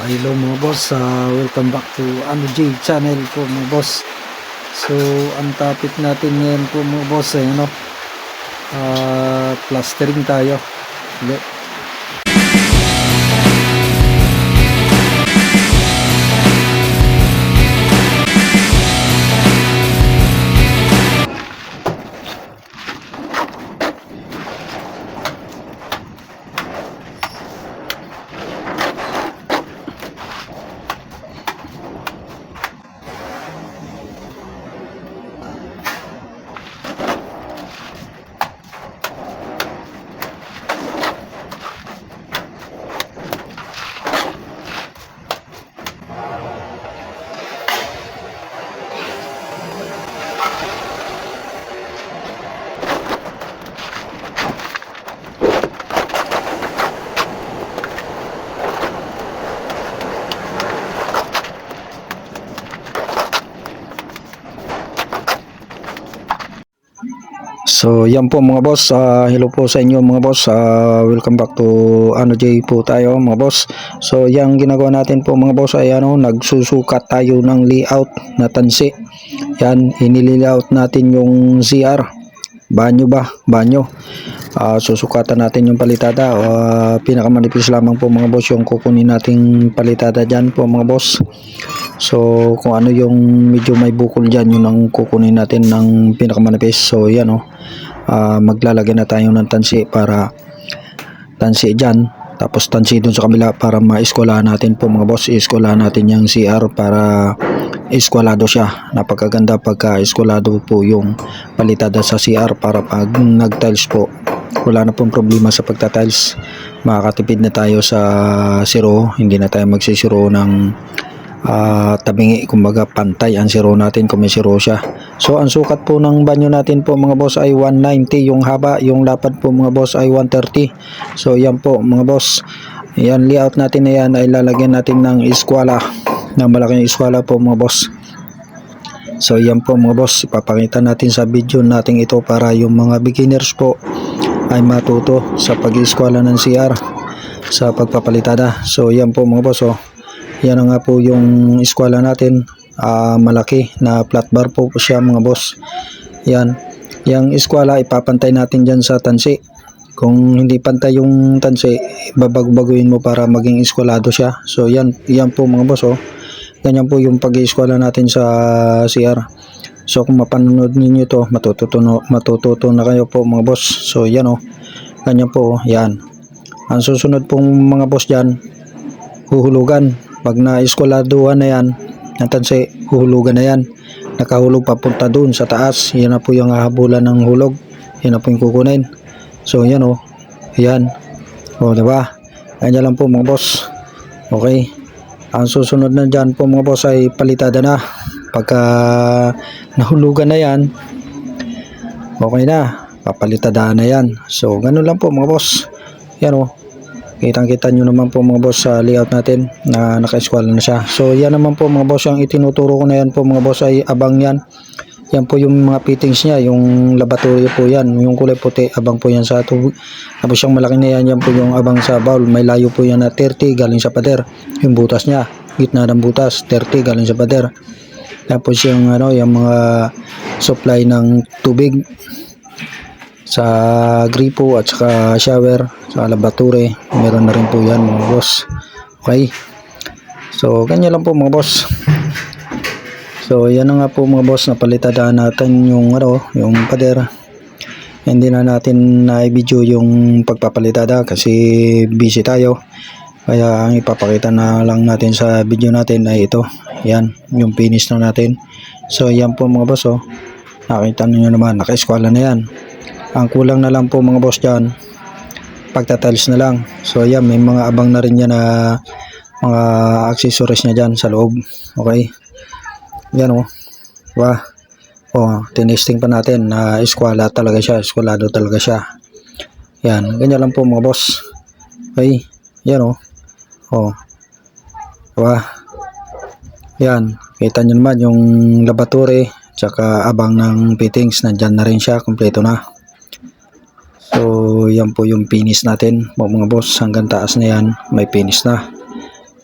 Hello mga boss, uh, welcome back to Ano J channel po mga boss. So, ang topic natin ngayon po mga boss ay ano, uh, plastering tayo. So, yan po mga boss. Ah, hello po sa inyo mga boss. Ah, welcome back to Ano J po tayo mga boss. So, yung ginagawa natin po mga boss ay ano, nagsusukat tayo ng layout na tansi. Yan, inililayout natin yung CR. Banyo ba? Banyo. Ah, susukatan natin yung palitada. Ah, pinakamanipis lamang po mga boss yung kukunin nating palitada dyan po mga boss. So, kung ano yung medyo may bukol dyan, yun ang kukunin natin ng pinakamanipis. So, yan o. Ah, maglalagay na tayo ng tansi para tansi dyan. Tapos tansi dun sa kabila para ma-eskwalahan natin po mga boss. Eskwalahan natin yung CR para eskwalado siya. Napakaganda pagka eskwalado po yung palitada sa CR para pag nag-tiles po. Wala na pong problema sa pagta-tiles. Makakatipid na tayo sa zero. Hindi na tayo magsisiro ng ah tabingi kumbaga pantay ang zero natin kung may zero siya. So ang sukat po ng banyo natin po mga boss ay 190 yung haba yung lapad po mga boss ay 130 so yan po mga boss. Yan layout natin na yan ay lalagyan natin ng iskwala na malaking iskwala po mga boss. So yan po mga boss. Ipapakita natin sa video natin ito para yung mga beginners po ay matuto sa pag-iskwala ng CR sa pagpapalitada. So yan po mga boss oh yan na nga po yung eskwela natin. Ah, malaki na flat bar po, po siya mga boss. Yan. Yung eskwela ipapantay natin dyan sa tansi. Kung hindi pantay yung tansi, babag-baguhin mo para maging eskwelado siya. So yan, yan po mga boss oh. Ganyan po yung pag-eskwela natin sa CR. So kung mapanood ninyo to, matututo, matututo na kayo po mga boss. So yan oh. Ganyan po, oh. yan. Ang susunod pong mga boss dyan, huhulugan. Pag na-eskwaladuhan na yan, natansi, huhulugan na yan. Nakahulog papunta dun sa taas. Yan na po yung hahabulan ng hulog. Yan na po yung kukunin. So, yan o. Yan. O, diba? Ganyan lang po mga boss. Okay. Ang susunod na dyan po mga boss ay palitada na. Pagka nahulugan na yan, okay na. Papalitadaan na yan. So, ganun lang po mga boss. Yan o. Kitang kita nyo naman po mga boss sa layout natin na naka-squall na siya. So yan naman po mga boss yung itinuturo ko na yan po mga boss ay abang yan. Yan po yung mga fittings niya, yung laboratory po yan, yung kulay puti, abang po yan sa tubig. Tapos yung malaki na yan, yan po yung abang sa bowl. May layo po yan na 30 galing sa pader. Yung butas niya, gitna ng butas, 30 galing sa pader. Tapos yung ano, yung mga supply ng tubig sa gripo at saka shower sa laboratory meron na rin po yan mga boss. Okay. So ganyan lang po mga boss. So yan na nga po mga boss napalitadaan natin yung ano yung pader. Hindi na natin na video yung pagpapalitada kasi busy tayo. Kaya ang ipapakita na lang natin sa video natin ay ito. Yan yung finish na natin. So yan po mga boss oh. Nakita niyo naman naka-eskwala na yan ang kulang na lang po mga boss dyan, pagtatiles na lang. So ayan, may mga abang na rin yan na mga accessories niya dyan sa loob. Okay. Yan o. Oh. Diba? Oh, tinesting pa natin na eskwala talaga siya, eskwalado talaga siya. Yan, ganyan lang po mga boss. Okay. Yan o. Oh. oh. Diba? Yan, kita nyo naman yung laboratory tsaka abang ng fittings nandyan na rin siya, kompleto na. So, yan po yung finish natin, mga boss. Hanggang taas na yan, may finish na.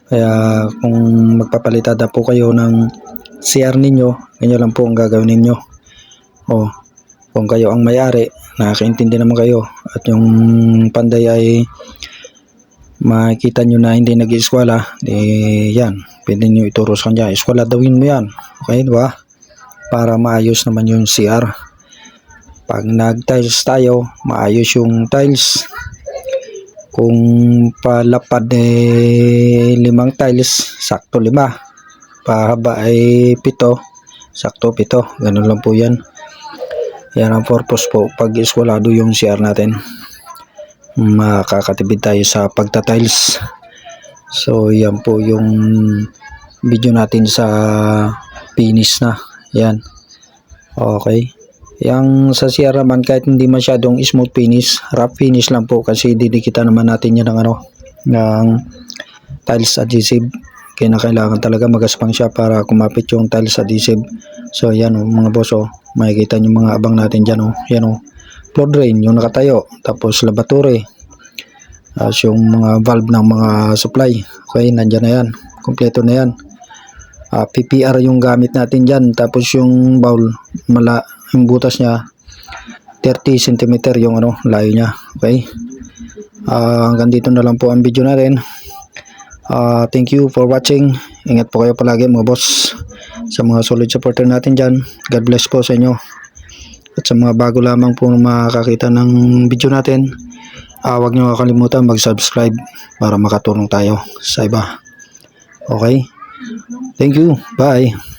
Kaya kung magpapalitada po kayo ng CR ninyo, ganyan lang po ang gagawin ninyo. O, kung kayo ang may-ari, nakakaintindi naman kayo at yung panday ay makikita nyo na hindi nag-eskwela, di yan, pwede nyo ituro sa kanya, eskwela dawin mo yan. Okay, di ba? Para maayos naman yung CR. Pag nag-tiles tayo, maayos yung tiles. Kung palapad eh limang tiles, sakto lima. Pahaba ay pito, sakto pito. Ganun lang po yan. Yan ang purpose po pag eskwalado yung CR natin. Makakatipid tayo sa pagtatiles. So yan po yung video natin sa finish na. Yan. Okay. Yang sa CR naman kahit hindi masyadong smooth finish, rough finish lang po kasi didikita naman natin yan ng ano, ng tiles adhesive. Kaya kailangan talaga magaspang siya para kumapit yung tiles adhesive. So yan oh, mga boss oh, makikita nyo mga abang natin dyan oh. Yan oh, floor drain yung nakatayo, tapos lavatory. Tapos yung mga valve ng mga supply. Okay, nandyan na yan. Kompleto na yan. Ah, PPR yung gamit natin dyan. Tapos yung bowl, mala, yung butas niya, 30 cm yung ano, layo niya. Okay? Ah, hanggang dito na lang po ang video natin. Ah, thank you for watching. Ingat po kayo palagi mga boss. Sa mga solid supporter natin dyan. God bless po sa inyo. At sa mga bago lamang po makakita ng video natin, ah, huwag niyo kakalimutan mag-subscribe para makatulong tayo sa iba. Okay? Thank you. Bye.